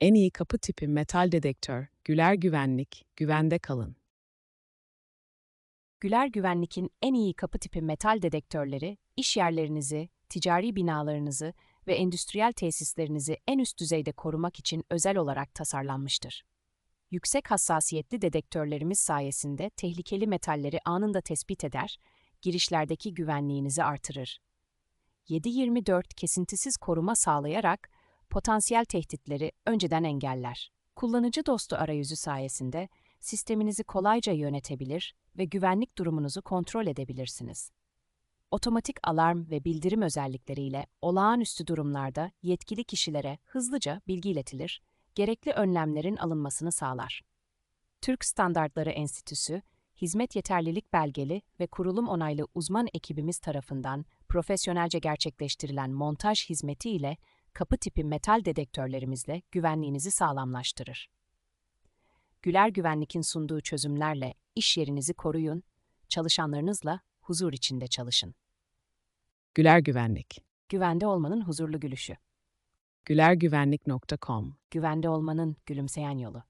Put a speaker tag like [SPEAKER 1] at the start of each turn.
[SPEAKER 1] En iyi kapı tipi metal dedektör, Güler Güvenlik, güvende kalın.
[SPEAKER 2] Güler Güvenlik'in en iyi kapı tipi metal dedektörleri, iş yerlerinizi, ticari binalarınızı ve endüstriyel tesislerinizi en üst düzeyde korumak için özel olarak tasarlanmıştır. Yüksek hassasiyetli dedektörlerimiz sayesinde tehlikeli metalleri anında tespit eder, girişlerdeki güvenliğinizi artırır. 7/24 kesintisiz koruma sağlayarak potansiyel tehditleri önceden engeller. Kullanıcı dostu arayüzü sayesinde sisteminizi kolayca yönetebilir ve güvenlik durumunuzu kontrol edebilirsiniz. Otomatik alarm ve bildirim özellikleriyle olağanüstü durumlarda yetkili kişilere hızlıca bilgi iletilir, gerekli önlemlerin alınmasını sağlar. Türk Standartları Enstitüsü, hizmet yeterlilik belgeli ve kurulum onaylı uzman ekibimiz tarafından profesyonelce gerçekleştirilen montaj hizmeti ile kapı tipi metal dedektörlerimizle güvenliğinizi sağlamlaştırır. Güler Güvenlik'in sunduğu çözümlerle iş yerinizi koruyun, çalışanlarınızla huzur içinde çalışın.
[SPEAKER 1] Güler Güvenlik.
[SPEAKER 2] Güvende olmanın huzurlu gülüşü.
[SPEAKER 1] gülergüvenlik.com
[SPEAKER 2] Güvende olmanın gülümseyen yolu.